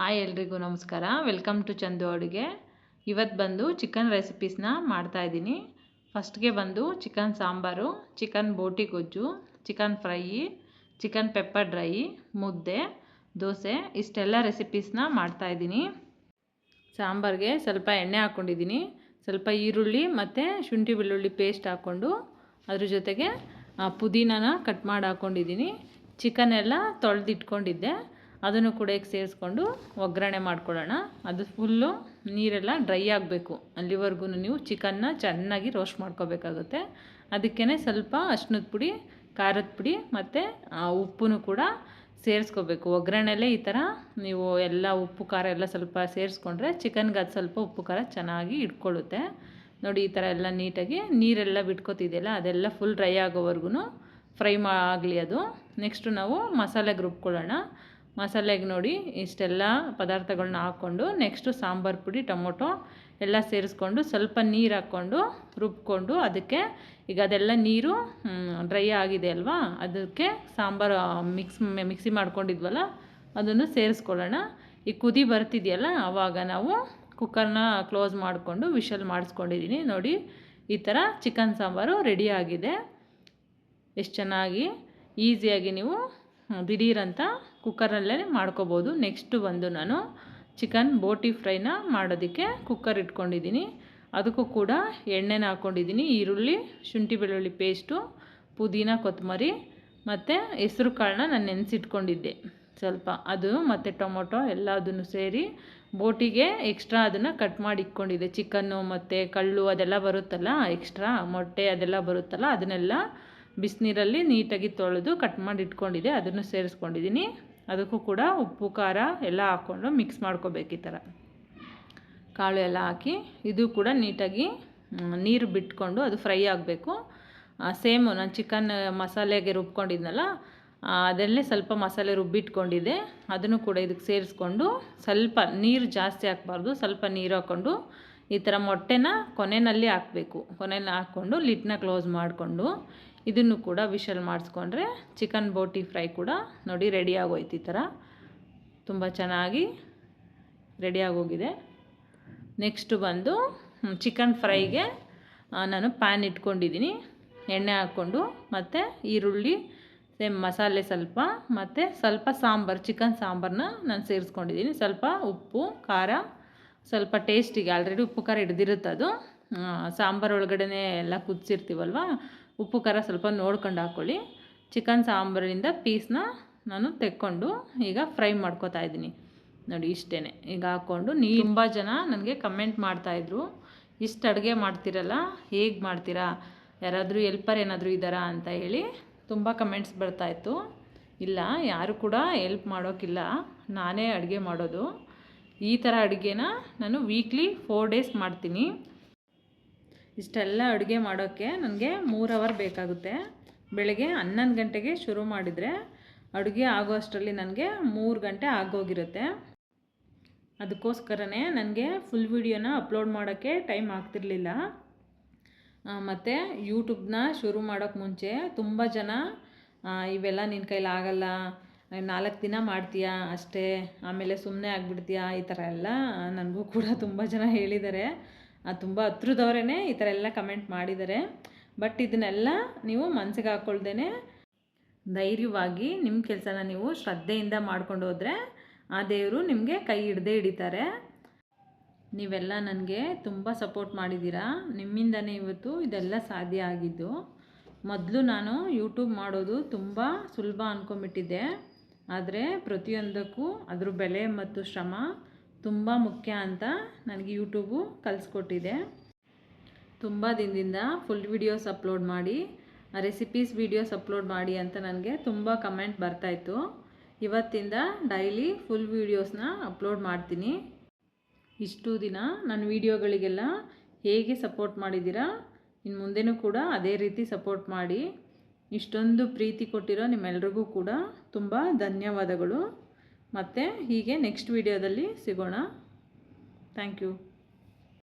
Hi ಎಲ್ರಿಗೂ ನಮಸ್ಕಾರ. Welcome to Chandu ಅಡುಗೆ. ಇವತ್ತು ಬಂದು ಚಿಕನ್ ರೆಸಿಪೀಸ್ನ ಮಾಡ್ತಾಯಿದ್ದೀನಿ ಫಸ್ಟ್ಗೆ ಬಂದು ಚಿಕನ್ ಸಾಂಬಾರು ಚಿಕನ್ ಬೋಟಿ ಗೊಜ್ಜು chicken fry chicken pepper dry ಮುದ್ದೆ, ದೋಸೆ, ಇಷ್ಟೆಲ್ಲ ರೆಸಿಪೀಸ್ನ ಮಾಡ್ತಾಯಿದ್ದೀನಿ ಸಾಂಬಾರಿಗೆ ಸ್ವಲ್ಪ ಎಣ್ಣೆ ಹಾಕ್ಕೊಂಡಿದ್ದೀನಿ. ಸ್ವಲ್ಪ ಈರುಳ್ಳಿ ಮತ್ತು ಶುಂಠಿ ಬೆಳ್ಳುಳ್ಳಿ ಪೇಸ್ಟ್ ಹಾಕ್ಕೊಂಡು ಅದ್ರ ಜೊತೆಗೆ ಪುದೀನನ ಕಟ್ ಮಾಡಿ ಹಾಕ್ಕೊಂಡಿದ್ದೀನಿ. ಚಿಕನ್ ಎಲ್ಲ ತೊಳೆದಿಟ್ಕೊಂಡಿದ್ದೆ. ಅದನ್ನು ಕೂಡ ಸೇರಿಸ್ಕೊಂಡು ಒಗ್ಗರಣೆ ಮಾಡ್ಕೊಳ್ಳೋಣ. ಅದು ಫುಲ್ಲು ನೀರೆಲ್ಲ ಡ್ರೈ ಆಗಬೇಕು. ಅಲ್ಲಿವರೆಗೂ ನೀವು ಚಿಕನ್ನ ಚೆನ್ನಾಗಿ ರೋಸ್ಟ್ ಮಾಡ್ಕೋಬೇಕಾಗುತ್ತೆ. ಅದಕ್ಕೇ ಸ್ವಲ್ಪ ಅಶ್ನದ ಪುಡಿ, ಖಾರದ ಪುಡಿ ಮತ್ತು ಉಪ್ಪು ಕೂಡ ಸೇರಿಸ್ಕೋಬೇಕು. ಒಗ್ಗರಣೆಲ್ಲೇ ಈ ಥರ ನೀವು ಎಲ್ಲ ಉಪ್ಪು, ಖಾರ ಎಲ್ಲ ಸ್ವಲ್ಪ ಸೇರಿಸ್ಕೊಂಡ್ರೆ ಚಿಕನ್ಗೆ ಅದು ಸ್ವಲ್ಪ ಉಪ್ಪು, ಖಾರ ಚೆನ್ನಾಗಿ ಇಟ್ಕೊಳ್ಳುತ್ತೆ. ನೋಡಿ ಈ ಥರ ಎಲ್ಲ ನೀಟಾಗಿ ನೀರೆಲ್ಲ ಬಿಟ್ಕೋತಿದೆಯಲ್ಲ, ಅದೆಲ್ಲ ಫುಲ್ ಡ್ರೈ ಆಗೋವರೆಗೂ ಫ್ರೈ ಮಾ, ಆಗಲಿ ಅದು. ನೆಕ್ಸ್ಟು ನಾವು ಮಸಾಲೆಗೆ ರುಬ್ಕೊಳ್ಳೋಣ ಮಸಾಲೆಗೆ ನೋಡಿ ಇಷ್ಟೆಲ್ಲ ಪದಾರ್ಥಗಳನ್ನ ಹಾಕ್ಕೊಂಡು ನೆಕ್ಸ್ಟು ಸಾಂಬಾರು ಪುಡಿ, ಟೊಮೊಟೊ ಎಲ್ಲ ಸೇರಿಸ್ಕೊಂಡು ಸ್ವಲ್ಪ ನೀರು ಹಾಕ್ಕೊಂಡು ರುಬ್ಕೊಂಡು ಅದಕ್ಕೆ ಈಗ ಅದೆಲ್ಲ ನೀರು ಡ್ರೈ ಆಗಿದೆ ಅಲ್ವಾ? ಅದಕ್ಕೆ ಸಾಂಬಾರು ಮಿಕ್ಸ್ ಮಿಕ್ಸಿ ಮಾಡ್ಕೊಂಡಿದ್ವಲ್ಲ, ಅದನ್ನು ಸೇರಿಸ್ಕೊಳ್ಳೋಣ. ಈ ಕುದಿ ಬರ್ತಿದೆಯಲ್ಲ ಆವಾಗ ನಾವು ಕುಕ್ಕರ್ನ ಕ್ಲೋಸ್ ಮಾಡಿಕೊಂಡು ವಿಷಲ್ ಮಾಡಿಸ್ಕೊಂಡಿದ್ದೀನಿ ನೋಡಿ, ಈ ಥರ ಚಿಕನ್ ಸಾಂಬಾರು ಆಗಿದೆ. ಎಷ್ಟು ಚೆನ್ನಾಗಿ ಈಸಿಯಾಗಿ ನೀವು ದಿಢೀರಂತ ಕುಕ್ಕರಲ್ಲೇ ಮಾಡ್ಕೋಬೋದು. ನೆಕ್ಸ್ಟು ಬಂದು ನಾನು ಚಿಕನ್ ಬೋಟಿ ಫ್ರೈನ ಮಾಡೋದಕ್ಕೆ ಕುಕ್ಕರ್ ಇಟ್ಕೊಂಡಿದ್ದೀನಿ. ಅದಕ್ಕೂ ಕೂಡ ಎಣ್ಣೆನ ಹಾಕ್ಕೊಂಡಿದ್ದೀನಿ ಈರುಳ್ಳಿ, ಶುಂಠಿ ಬೆಳ್ಳುಳ್ಳಿ ಪೇಸ್ಟು, ಪುದೀನ ಕೊತ್ತಂಬರಿ ಮತ್ತು ಹೆಸ್ರು ಕಾಳನ್ನ ನಾನು ನೆನೆಸಿಟ್ಕೊಂಡಿದ್ದೆ. ಸ್ವಲ್ಪ ಅದು ಮತ್ತು ಟೊಮೊಟೊ ಎಲ್ಲದನ್ನು ಸೇರಿ ಬೋಟಿಗೆ ಎಕ್ಸ್ಟ್ರಾ ಅದನ್ನು ಕಟ್ ಮಾಡಿ ಇಟ್ಕೊಂಡಿದ್ದೆ. ಚಿಕನ್ನು ಮತ್ತು ಕಳ್ಳು ಅದೆಲ್ಲ ಬರುತ್ತಲ್ಲ, ಎಕ್ಸ್ಟ್ರಾ ಮೊಟ್ಟೆ ಅದೆಲ್ಲ ಬರುತ್ತಲ್ಲ, ಅದನ್ನೆಲ್ಲ ಬಿಸಿನೀರಲ್ಲಿ ನೀಟಾಗಿ ತೊಳೆದು ಕಟ್ ಮಾಡಿ ಇಟ್ಕೊಂಡಿದ್ದೆ. ಅದನ್ನು ಸೇರಿಸ್ಕೊಂಡಿದ್ದೀನಿ. ಅದಕ್ಕೂ ಕೂಡ ಉಪ್ಪು, ಖಾರ ಎಲ್ಲ ಹಾಕ್ಕೊಂಡು ಮಿಕ್ಸ್ ಮಾಡ್ಕೋಬೇಕು ಈ ಥರ. ಕಾಳು ಎಲ್ಲ ಹಾಕಿ ಇದು ಕೂಡ ನೀಟಾಗಿ ನೀರು ಬಿಟ್ಕೊಂಡು ಅದು ಫ್ರೈ ಆಗಬೇಕು. ಸೇಮು ನಾನು ಚಿಕನ್ ಮಸಾಲೆಗೆ ರುಬ್ಕೊಂಡಿದ್ನಲ್ಲ ಅದರಲ್ಲೇ ಸ್ವಲ್ಪ ಮಸಾಲೆ ರುಬ್ಬಿಟ್ಕೊಂಡಿದ್ದೆ. ಅದನ್ನು ಕೂಡ ಇದಕ್ಕೆ ಸೇರಿಸ್ಕೊಂಡು ಸ್ವಲ್ಪ ನೀರು ಜಾಸ್ತಿ ಹಾಕ್ಬಾರ್ದು, ಸ್ವಲ್ಪ ನೀರು ಹಾಕ್ಕೊಂಡು ಈ ಥರ ಮೊಟ್ಟೆನ ಕೊನೆಯಲ್ಲಿ ಹಾಕಬೇಕು. ಕೊನೆಯಲ್ಲಿ ಹಾಕ್ಕೊಂಡು ಲಿಟ್ನ ಕ್ಲೋಸ್ ಮಾಡಿಕೊಂಡು ಇದನ್ನು ಕೂಡ ವಿಷಲ್ ಮಾಡಿಸ್ಕೊಂಡ್ರೆ ಚಿಕನ್ ಬೋಟಿ ಫ್ರೈ ಕೂಡ ನೋಡಿ ರೆಡಿಯಾಗೋಯ್ತು ಈ ಥರ. ತುಂಬ ಚೆನ್ನಾಗಿ ರೆಡಿ ಆಗೋಗಿದೆ. ನೆಕ್ಸ್ಟು ಬಂದು ಚಿಕನ್ ಫ್ರೈಗೆ ನಾನು ಪ್ಯಾನ್ ಇಟ್ಕೊಂಡಿದ್ದೀನಿ. ಎಣ್ಣೆ ಹಾಕ್ಕೊಂಡು ಮತ್ತು ಈರುಳ್ಳಿ, ಸೇಮ್ ಮಸಾಲೆ ಸ್ವಲ್ಪ, ಮತ್ತು ಸ್ವಲ್ಪ ಸಾಂಬಾರು, ಚಿಕನ್ ಸಾಂಬಾರನ್ನ ನಾನು ಸೇರಿಸ್ಕೊಂಡಿದ್ದೀನಿ. ಸ್ವಲ್ಪ ಉಪ್ಪು, ಖಾರ, ಸ್ವಲ್ಪ ಟೇಸ್ಟಿಗೆ ಆಲ್ರೆಡಿ ಉಪ್ಪು ಖಾರ ಹಿಡ್ದಿರುತ್ತೆ ಅದು ಸಾಂಬಾರು ಒಳಗಡೆ ಎಲ್ಲ ಕುದಿಸಿರ್ತೀವಲ್ವ? ಉಪ್ಪು ಖಾರ ಸ್ವಲ್ಪ ನೋಡ್ಕೊಂಡು ಹಾಕ್ಕೊಳ್ಳಿ. ಚಿಕನ್ ಸಾಂಬಾರಿಂದ ಪೀಸ್ನ ನಾನು ತೆಕ್ಕೊಂಡು ಈಗ ಫ್ರೈ ಮಾಡ್ಕೋತಾ ಇದ್ದೀನಿ. ನೋಡಿ ಇಷ್ಟೇ ಈಗ ಹಾಕ್ಕೊಂಡು ನೀ ತುಂಬ ಜನ ನನಗೆ ಕಮೆಂಟ್ ಮಾಡ್ತಾಯಿದ್ರು ಇಷ್ಟು ಅಡುಗೆ ಮಾಡ್ತೀರಲ್ಲ, ಹೇಗೆ ಮಾಡ್ತೀರಾ, ಯಾರಾದರೂ ಎಲ್ಪರ್ ಏನಾದರೂ ಇದ್ದಾರಾ ಅಂತ ಹೇಳಿ ತುಂಬ ಕಮೆಂಟ್ಸ್ ಬರ್ತಾಯಿತ್ತು ಇಲ್ಲ, ಯಾರು ಕೂಡ ಎಲ್ಪ್ ಮಾಡೋಕ್ಕಿಲ್ಲ ನಾನೇ ಅಡುಗೆ ಮಾಡೋದು. ಈ ಥರ ಅಡುಗೆನ ನಾನು ವೀಕ್ಲಿ ಫೋರ್ ಡೇಸ್ ಮಾಡ್ತೀನಿ. ಇಷ್ಟೆಲ್ಲ ಅಡುಗೆ ಮಾಡೋಕ್ಕೆ ನನಗೆ ಮೂರು ಅವರ್ ಬೇಕಾಗುತ್ತೆ. ಬೆಳಗ್ಗೆ ಹನ್ನೊಂದು ಗಂಟೆಗೆ ಶುರು ಮಾಡಿದರೆ ಅಡುಗೆ ಆಗೋ ಅಷ್ಟರಲ್ಲಿ ನನಗೆ ಮೂರು ಗಂಟೆ ಆಗೋಗಿರುತ್ತೆ. ಅದಕ್ಕೋಸ್ಕರನೇ ನನಗೆ ಫುಲ್ ವಿಡಿಯೋನ ಅಪ್ಲೋಡ್ ಮಾಡೋಕ್ಕೆ ಟೈಮ್ ಆಗ್ತಿರಲಿಲ್ಲ. ಮತ್ತು ಯೂಟ್ಯೂಬ್ನ ಶುರು ಮಾಡೋಕ್ಕೆ ಮುಂಚೆ ತುಂಬ ಜನ ಇವೆಲ್ಲ ನಿನ್ನ ಕೈಲಿ ಆಗಲ್ಲ, ನಾಲ್ಕು ದಿನ ಮಾಡ್ತೀಯಾ ಅಷ್ಟೇ, ಆಮೇಲೆ ಸುಮ್ಮನೆ ಆಗಿಬಿಡ್ತೀಯಾ, ಈ ಥರ ಎಲ್ಲ ನನಗೂ ಕೂಡ ತುಂಬ ಜನ ಹೇಳಿದ್ದಾರೆ. ತುಂಬ ಹತ್ರದವರೇ ಈ ಥರ ಎಲ್ಲ ಕಮೆಂಟ್ ಮಾಡಿದ್ದಾರೆ. ಬಟ್ ಇದನ್ನೆಲ್ಲ ನೀವು ಮನಸ್ಸಿಗೆ ಹಾಕ್ಕೊಳ್ದೇ ಧೈರ್ಯವಾಗಿ ನಿಮ್ಮ ಕೆಲಸನ ನೀವು ಶ್ರದ್ಧೆಯಿಂದ ಮಾಡ್ಕೊಂಡು ಹೋದರೆ ಆ ದೇವರು ನಿಮಗೆ ಕೈ ಹಿಡ್ದೇ ಹಿಡಿತಾರೆ. ನೀವೆಲ್ಲ ನನಗೆ ತುಂಬ ಸಪೋರ್ಟ್ ಮಾಡಿದ್ದೀರಾ? ನಿಮ್ಮಿಂದನೇ ಇವತ್ತು ಇದೆಲ್ಲ ಸಾಧ್ಯ ಆಗಿದ್ದು. ಮೊದಲು ನಾನು ಯೂಟ್ಯೂಬ್ ಮಾಡೋದು ತುಂಬ ಸುಲಭ ಅಂದ್ಕೊಂಬಿಟ್ಟಿದ್ದೆ ಆದರೆ ಪ್ರತಿಯೊಂದಕ್ಕೂ ಅದ್ರ ಬೆಲೆ ಮತ್ತು ಶ್ರಮ ತುಂಬ ಮುಖ್ಯ ಅಂತ ನನಗೆ ಯೂಟ್ಯೂಬು ಕಲಿಸ್ಕೊಟ್ಟಿದೆ. ತುಂಬ ದಿನದಿಂದ ಫುಲ್ ವೀಡಿಯೋಸ್ ಅಪ್ಲೋಡ್ ಮಾಡಿ, ರೆಸಿಪೀಸ್ ವಿಡಿಯೋಸ್ ಅಪ್ಲೋಡ್ ಮಾಡಿ ಅಂತ ನನಗೆ ತುಂಬ ಕಮೆಂಟ್ ಬರ್ತಾಯಿತ್ತು. ಇವತ್ತಿಂದ ಡೈಲಿ ಫುಲ್ ವೀಡಿಯೋಸ್ನ ಅಪ್ಲೋಡ್ ಮಾಡ್ತೀನಿ. ಇಷ್ಟು ದಿನ ನನ್ನ ವಿಡಿಯೋಗಳಿಗೆಲ್ಲ ಹೇಗೆ ಸಪೋರ್ಟ್ ಮಾಡಿದ್ದೀರಾ, ಇನ್ನು ಮುಂದೆನೂ ಕೂಡ ಅದೇ ರೀತಿ ಸಪೋರ್ಟ್ ಮಾಡಿ. ಇಷ್ಟೊಂದು ಪ್ರೀತಿ ಕೊಟ್ಟಿರೋ ನಿಮ್ಮೆಲ್ರಿಗೂ ಕೂಡ ತುಂಬ ಧನ್ಯವಾದಗಳು. ಮತ್ತು ಹೀಗೆ ನೆಕ್ಸ್ಟ್ ವೀಡಿಯೋದಲ್ಲಿ ಸಿಗೋಣ. Thank you